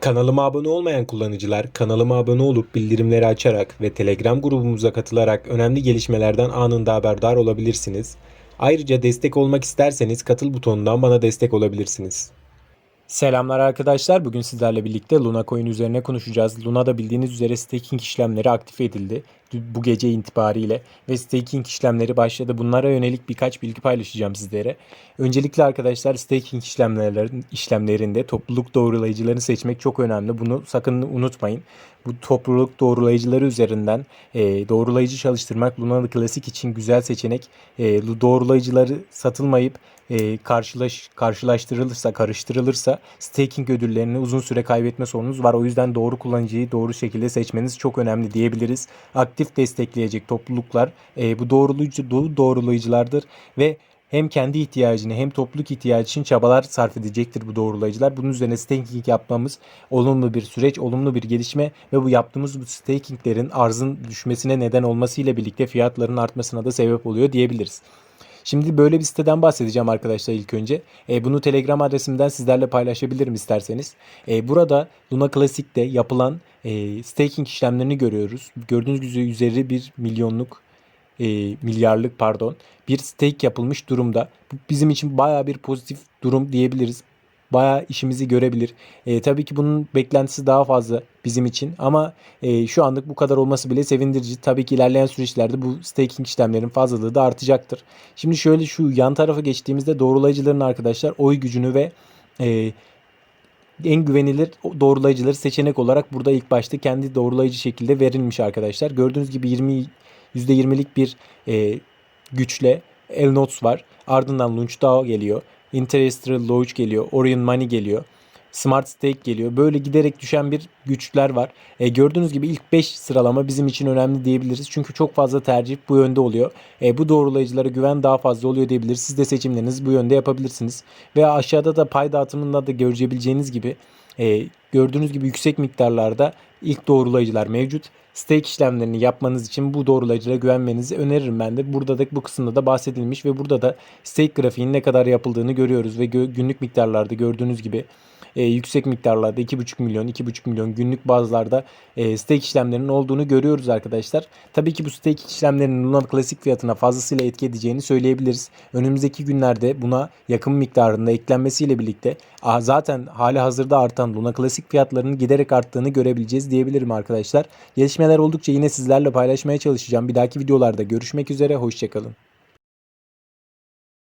Kanalıma abone olmayan kullanıcılar kanalıma abone olup bildirimleri açarak ve Telegram grubumuza katılarak önemli gelişmelerden anında haberdar olabilirsiniz. Ayrıca destek olmak isterseniz katıl butonundan bana destek olabilirsiniz. Selamlar arkadaşlar. Bugün sizlerle birlikte Luna Coin üzerine konuşacağız. Luna'da bildiğiniz üzere staking işlemleri aktif edildi bu gece itibariyle ve staking işlemleri başladı. Bunlara yönelik birkaç bilgi paylaşacağım sizlere. Öncelikle arkadaşlar staking işlemlerin işlemlerinde topluluk doğrulayıcılarını seçmek çok önemli. Bunu sakın unutmayın. Bu topluluk doğrulayıcıları üzerinden e, doğrulayıcı çalıştırmak Luna Classic için güzel seçenek. E, doğrulayıcıları satılmayıp e, karşılaş karşılaştırılırsa, karıştırılırsa staking ödüllerini uzun süre kaybetme sorunuz var. O yüzden doğru kullanıcıyı doğru şekilde seçmeniz çok önemli diyebiliriz. Aktif destekleyecek topluluklar e, bu doğrulayıcı doğru doğrulayıcılardır ve hem kendi ihtiyacını hem topluluk ihtiyacı için çabalar sarf edecektir bu doğrulayıcılar. Bunun üzerine staking yapmamız olumlu bir süreç, olumlu bir gelişme ve bu yaptığımız bu stakinglerin arzın düşmesine neden olmasıyla birlikte fiyatların artmasına da sebep oluyor diyebiliriz. Şimdi böyle bir siteden bahsedeceğim arkadaşlar ilk önce. E, bunu Telegram adresimden sizlerle paylaşabilirim isterseniz. E, burada Luna Classic'te yapılan e, staking işlemlerini görüyoruz. Gördüğünüz üzere bir milyonluk e, milyarlık pardon bir stake yapılmış durumda. Bu bizim için baya bir pozitif durum diyebiliriz. Baya işimizi görebilir. E, tabii ki bunun beklentisi daha fazla bizim için ama e, şu anlık bu kadar olması bile sevindirici. Tabii ki ilerleyen süreçlerde bu staking işlemlerin fazlalığı da artacaktır. Şimdi şöyle şu yan tarafa geçtiğimizde doğrulayıcıların arkadaşlar oy gücünü ve e, en güvenilir doğrulayıcıları seçenek olarak burada ilk başta kendi doğrulayıcı şekilde verilmiş arkadaşlar. Gördüğünüz gibi 20 %20'lik bir e, güçle Elnots var. Ardından Launch geliyor. Interstellar Launch geliyor. Orion Money geliyor. Smart Stake geliyor. Böyle giderek düşen bir güçler var. E, gördüğünüz gibi ilk 5 sıralama bizim için önemli diyebiliriz. Çünkü çok fazla tercih bu yönde oluyor. E, bu doğrulayıcılara güven daha fazla oluyor diyebiliriz. Siz de seçimlerinizi bu yönde yapabilirsiniz. Ve aşağıda da pay dağıtımında da görebileceğiniz gibi e, gördüğünüz gibi yüksek miktarlarda ilk doğrulayıcılar mevcut. Stake işlemlerini yapmanız için bu doğrulayıcılara güvenmenizi öneririm ben de. Burada da bu kısımda da bahsedilmiş ve burada da stake grafiğinin ne kadar yapıldığını görüyoruz ve günlük miktarlarda gördüğünüz gibi e, yüksek miktarlarda 2,5 milyon 2,5 milyon günlük bazlarda e, stake işlemlerinin olduğunu görüyoruz arkadaşlar. Tabii ki bu stake işlemlerinin Luna klasik fiyatına fazlasıyla etki edeceğini söyleyebiliriz. Önümüzdeki günlerde buna yakın miktarında eklenmesiyle birlikte zaten hali hazırda artan Luna klasik fiyatlarının giderek arttığını görebileceğiz diyebilirim arkadaşlar. Gelişmeler oldukça yine sizlerle paylaşmaya çalışacağım. Bir dahaki videolarda görüşmek üzere. Hoşçakalın.